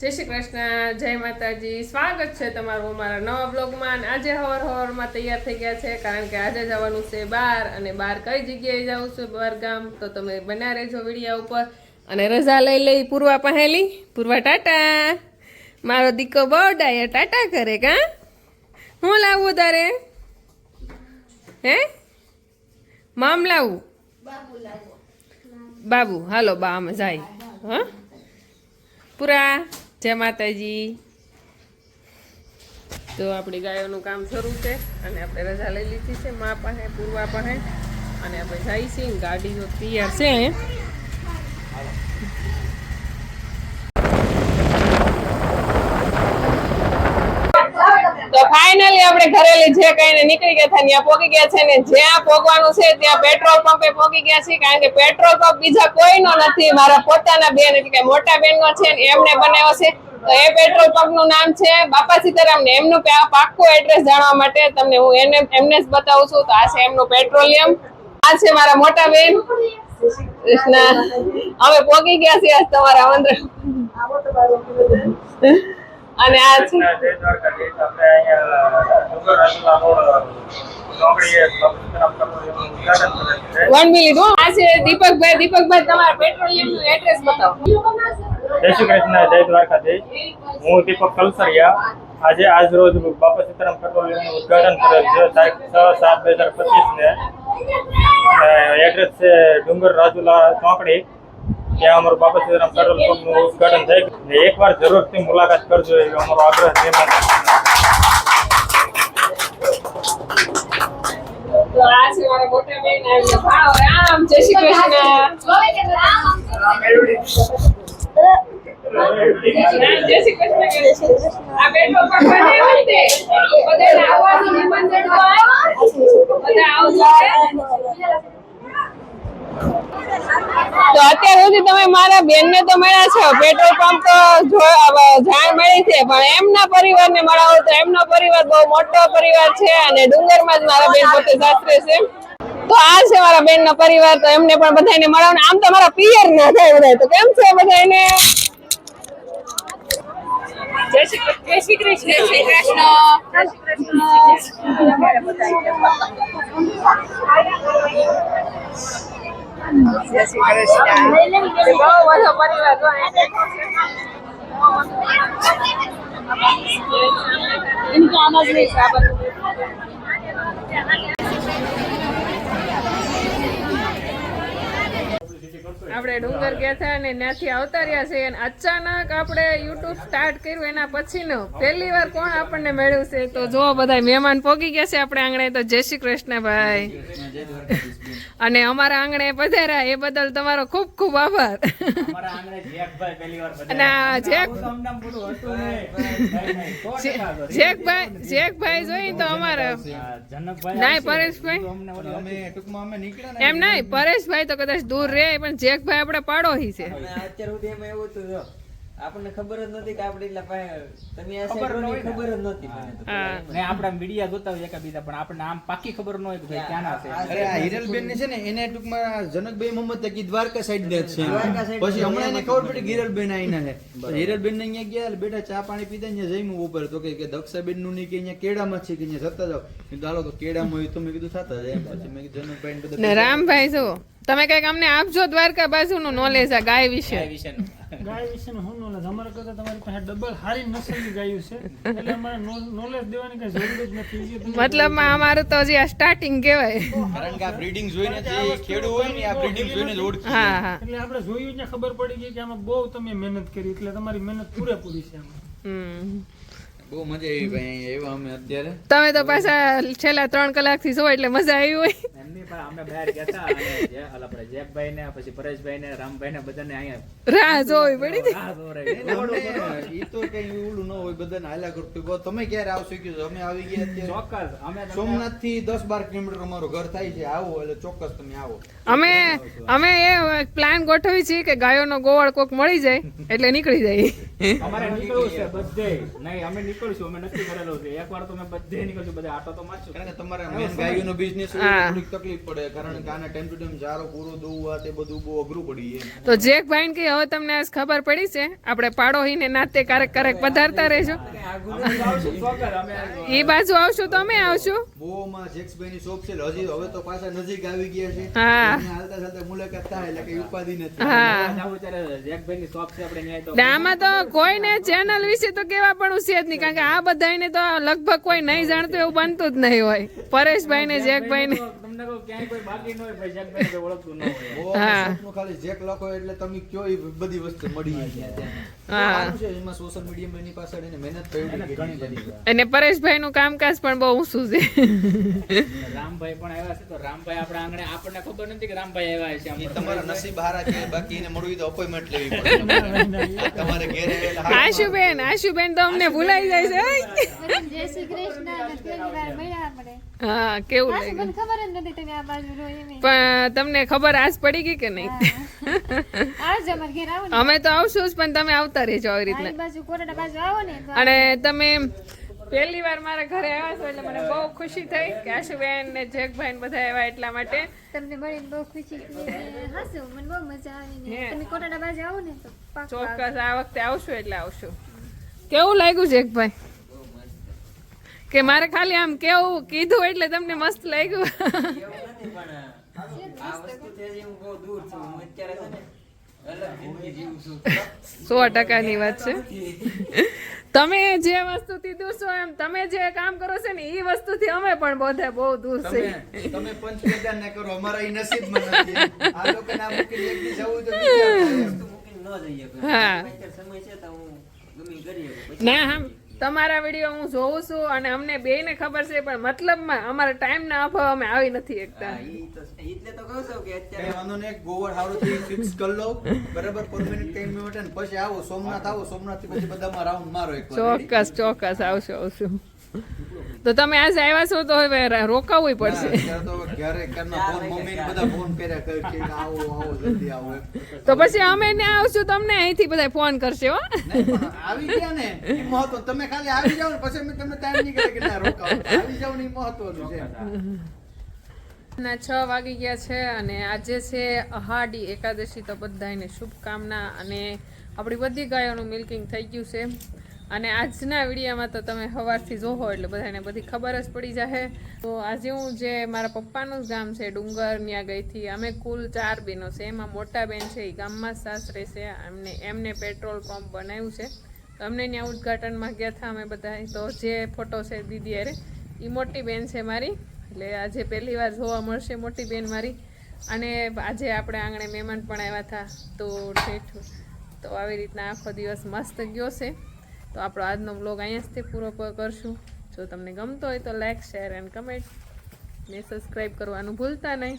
જય શ્રી કૃષ્ણ, જય માતાજી. સ્વાગત છે તમારું અમારા નવા બ્લોગમાં આજે હવાર હવારમાં તૈયાર થઈ ગયા છે, કારણ કે આજે જવાનું છે બહાર અને બહાર કઈ જગ્યાએ જવું છે બહાર ગામ તો તમે બન્યા રહેજો વિડીયા ઉપર. અને રજા લઈ લઈ પૂર્વા પહેલી. પૂર્વા ટાટા. મારો દીકો બહુ ડાયર ટાટા કરે કા? હું લાવવું તારે હે? મામ લાવું? બાબુ હાલો, બા અમે જાય. હા? પૂરા? જય માતાજી. તો આપણી ગાયોનું કામ શરૂ છે અને આપણે રજા લઈ લીધી છે મા પાસે, પૂર્વા પાસે. અને આપણે જઈશું, ગાડીઓ તૈયાર છે તો ફાઇનલી આપણે ઘરેલી જે કઈને નીકળી ગયા થાય ત્યાં પોગી ગયા છે ને જ્યાં પોગવાનું છે ત્યાં પેટ્રોલ પંપે પોગી ગયા છે કારણ કે પેટ્રોલ પંપ બીજા કોઈનો નથી. મારા પોતાના બેન એટલે કે મોટા બેનનો છે ને એમને બનાવ્યો છે. તો એ પેટ્રોલ પંપનું નામ છે બાપા સીતારામ ને એમનું પાક્કું એડ્રેસ જાણવા માટે તમને હું એને એમને જ બતાવું છું. તો આ છે એમનું પેટ્રોલિયમ આ છે મારા મોટા બેન. કૃષ્ણ. અમે પોગી ગયા છે તમારા આમંત્રણ અને આ છે. વન મિનિટ હો. આ છે દીપકભાઈ. દીપકભાઈ તમારા પેટ્રોલિયમનું એડ્રેસ બતાવો. જય શ્રી કૃષ્ણ જય દ્વારકાધીશ. હું દીપક કલસરિયા. આજે આજ રોજ બાપા સીતારામ પેટ્રોલિયમનું ઉદ્ઘાટન કરેલ છે. તારીખ છ સાત બે હજાર પચીસ ને એડ્રેસ છે ડુંગર રાજુલા ચોકડી. ત્યાં અમારું બાપા સીતારામ પેટ્રોલ પંપનું ઉદઘાટન થાય. ને એકવાર જરૂરથી મુલાકાત કરજો એવો અમારો આગ્રહ છે. તો બધા આવજો. તો અત્યાર સુધી તમે મારા બેનને તો મળ્યા છો. પેટ્રોલ પંપ તો જાણ મળી છે. પણ એમના પરિવારને મળાવો તો એમનો પરિવાર બહુ મોટો પરિવાર છે અને ડુંગરમાં જ મારા બેન પોતે સાસરે છે. તો આ છે મારા બેન નો પરિવાર. તો એમને પણ બધાને મળાવો આમ તો મારા પિયર ના થાય બધા તો કેમ છે બધાને જય શ્રી કૃષ્ણ. જય શ્રી કૃષ્ણ. આપણે ડુંગર ગયા હતા અને ત્યાંથી આવતા રહ્યા છે અને અચાનક આપણે યુટ્યુબ સ્ટાર્ટ કર્યું. એના પછીનું પહેલી વાર કોણ આપણને મળ્યું છે તો જો બધા મહેમાન પોગી ગયા છે આપણે આંગણે, તો જય શ્રી કૃષ્ણ ભાઈ. અને અમારા આંગણે પધાર્યા એ બદલ તમારો ખૂબ ખૂબ આભાર. જેકભાઈ અને જેક જેકભાઈ જેકભાઈ જોઈ તો અમારા ના પરેશભાઈ. અમે ટૂંકમાં અમે નીકળ્યા ને એમ નહીં પરેશભાઈ તો કદાચ દૂર રહે પણ જેકભાઈ આપણે પાડોશી છે. અત્યાર સુધી એવું હતું જો, આપણને ખબર જ નથી કે આપણે એટલા પાસે- તમે આ ને એ ખબર જ નહોતી મને તો. ને આપણા મીડિયા જોતા હોય એકાબીજા પણ આપણને આમ પાકી ખબર ન હોય કે ભાઈ ક્યાંના છે. અરે આ હિરલબેન ને છે ને એને ટૂંકમાં જનકભાઈ મોહમ્મદ તકી દ્વારકા સાઈડ ને છે. પછી હમણાં એને ખબર પડી કે હિરલબેન આઈના છે. તો હિરલબેન ને અહીંયા ગયા બેટા ચા પાણી પીધા અહીંયા જઈમું ઉપર તો કે કે દક્ષાબેનનું નહીં કે અહીંયા કેડામાં છે કે અહીંયા જતા જાવ મેં કીધું હાલો તો કેડામાં હોય તો મેં કીધું થતા જાય. પછી મેં કીધું જનકભાઈ ને રામભાઈ જો તમે કંઈક અમને આપજો દ્વારકા બાજુનું નોલેજ આ ગાય વિશે. ગાય વિશેનું. હું નોલેજ અમારા કરતા તમારી પાસે ડબલ હારી નસલની ગાયો છે. એટલે અમારે નોલેજ દેવાની કઈ જરૂર જ નથી. મતલબ અમારું તો હજી આ સ્ટાર્ટિંગ કહેવાય. કારણ કે આ બ્રીડિંગ જોઈને જે ખેડૂ હોય ને આ બ્રીડિંગ જોઈને જ ઓળખી હા હા. એટલે આપણે જોયું ને ખબર પડી ગઈ કે આમાં બહુ તમે મહેનત કરી. એટલે તમારી મહેનત પૂરેપૂરી છે આમાં. હમ. બહુ મજા આવી ભાઈ એવા અમે અત્યારે. તમે તો પાછા છેલ્લા ત્રણ કલાકથી જો એટલે મજા આવી હોય. પણ અમે બહાર ગયા જે- આપણે જેકભાઈ ને પછી પરેશભાઈ ને રામભાઈ ને બધાને અહીંયા રાહ જોવી પડી હતી. રાહ જોવરાવી. અમને ઈ તો કઈ ઓલું ન હોય બધાને હાલ્યા કરતું તમે ક્યારે આવશો? કીધું અમે આવી ગયા અત્યારે. ચોક્કસ અમે સોમનાથથી દસ બાર કિલોમીટર અમારું ઘર થાય છે. આવો એટલે ચોક્કસ તમે આવો. અમે અમે એ પ્લાન ગોઠવી છીએ કે ગાયોનો ગોવાળ કોક મળી જાય એટલે નીકળી જાય. અમારે નીકળવું છે બધે. નહીં અમે નીકળશું અમે નક્કી કરેલું છે. એકવાર તો અમે બધે નીકળશું બધા આટો તો મારશું. કારણ કે તમારા મેન ગાયોનો બિઝનેસ થોડીક તકલીફ પડે કારણ કે આને ટાઈમ ટુ ટાઈમ ચારો પૂરો દોવું આ તે બધું બહુ અઘરું પડી જાય તો જેક ભાઈ કે હવે તમને આજ ખબર પડી છે આપણે પાડોહીને નાતે ક્યારેક ક્યારેક પધારતા રહેજો. એ બાજુ આવશું તો અમે આવશું. બોમાં જેક્સભાઈ ની શોપ છે હજી હવે તો પાછા નજીક આવી ગયા છે. હા. હાલતા સાથે મુલાકાત થાય એટલે કઈ ઉપાધિ નથી. હા. જેક ભાઈ ની શોપ છે આપણે ન્યાય તો આમાં તો કોઈને ચેનલ વિશે તો કેવા પણ છે જ નહીં કારણ કે આ બધાને તો લગભગ કોઈ નહીં જાણતું એવું બનતું જ નહીં હોય. પરેશભાઈ ને જેકભાઈ ને તો ક્યાંય કોઈ બાકી ન હોય ભાઈ જેકભાઈને ઓળખતું ન હોય. બોમાં ખાલી જેક લખો એટલે તમે કયો એ બધી વસ્તુ મળી જાય હા. એમાં સોશિયલ મીડિયા એની પાછળ એને મહેનત કરી ઘણી બધી. અને પરેશભાઈ નું કામકાજ પણ બહુ ઊંચું છે. રામભાઈ પણ આવ્યા છે તો રામભાઈ આપણા આંગણે આપણને ખબર નથી કે રામભાઈ આવ્યા છે એ તમારા નસીબ હારા છે બાકી એને મળવી તો અપોઇન્ટમેન્ટ લેવી પડે. તમારે ઘેરે આશુબેન આશુબેન તો અમને ભૂલાઈ જાય છે જય શ્રી કૃષ્ણ હા કેવું લાગ્યું? ખબર જ નથી તમે આ બાજુ રહો પણ તમને ખબર આજ પડી ગઈ કે નહીં? આવજો અમારે ઘેર આવો અમે તો આવશું જ પણ તમે આવતા રહેજો આવી રીતના. બાજુ કોરડા બાજુ આવો ને અને તમે પહેલી વાર મારા ઘરે આવ્યા છો એટલે મને બહુ ખુશી થઈ કે આશુબેન ને જેકભાઈ ને બધા આવ્યા એટલા માટે. તમને મળીને બહુ ખુશી થઈ હાસો મને બહુ મજા આવી ને. તમે કોરડા બાજુ આવો ને તો ચોક્કસ આ વખતે આવશું એટલે આવશું. કેવું લાગ્યું જેકભાઈ કે મારે ખાલી આમ કેવું કીધું એટલે તમને મસ્ત લાગ્યું. હું હું સો ટકાની વાત છે. તમે જે વસ્તુથી દૂર છો એમ તમે જે કામ કરો છો ને એ વસ્તુથી અમે પણ બધા બહુ દૂર છે. તમે તમે પંચ વેદાન ના કરો અમારા ઈ નસીબમાં નથી. આ લોકો ના મૂકીને એક દી જવું તો બીજા વસ્તુ મૂકીને ન જઈએ હા. સમય છે તો હું ગમી ઈ કરી શકું પછી ના હમ તમારા વીડિયો હું જોઉં છું અને અમને બેયને ખબર છે પણ મતલબમાં અમારા ટાઈમના અભાવ અમે આવી નથી એકતા એટલે તો કહું છું કે અત્યારે વાંધો નહીં ગોવર હારું થી ફિક્સ કરી લો બરાબર પરમેનન્ટ ટાઈમ ને પછી આવો સોમનાથ આવો સોમનાથથી પછી બધામાં રાઉન્ડ મારો એક ચોક્કસ ચોક્કસ આવશું આવશું. તો તમે આજે આવ્યા છો તો હવે રોકાવું પડશે. તો હવે ઘરે ઘરના ફોન મમ્મી ને બધા ફોન કર્યા કરે કે આવો આવો જલ્દી આવો એમ. તો પછી અમે ને આવશું તમને અહીંથી બધા ફોન કરશે હો. આવી ગયા ને મહત્વ તમે ખાલી આવી જાવ ને પછી અમે તમને ટાઈમ નહીં કે ના રોકાવો. આવી જાવ ને મહત્વનું છે. ના છ વાગી ગયા છે અને આજે છે અહાડી એકાદશી તો બધાને શુભકામના અને આપણી બધી ગાયોનું મિલ્કિંગ થઈ ગયું છે. અને આજના વિડીયોમાં તો તમે સવારથી જોહો એટલે બધાને બધી ખબર જ પડી જશે તો આજે હું જે મારા પપ્પાનું ગામ છે, ડુંગર ત્યાં ગઈ હતી અમે કુલ ચાર બહેનો છે. એમાં મોટા બેન છે એ ગામમાં સાસરે છે એમને એમને પેટ્રોલ પંપ બનાવ્યું છે. તો અમને ત્યાં ઉદઘાટનમાં ગયા હતા અમે બધા. તો જે ફોટો છે દીદી અરે એ મોટી બેન છે મારી. એટલે આજે પહેલી વાર જોવા મળશે મોટી બેન મારી. અને આજે આપણે આંગણે મહેમાન પણ આવ્યા હતા તો તો આવી રીતના આખો દિવસ મસ્ત ગયો છે. તો આપણો આજનો બ્લોગ અહીંયાથી પૂરો કરશું. જો તમને ગમતો હોય તો લાઇક શેર એન્ડ કમેન્ટ ને સબસ્ક્રાઈબ કરવાનું ભૂલતા નહીં.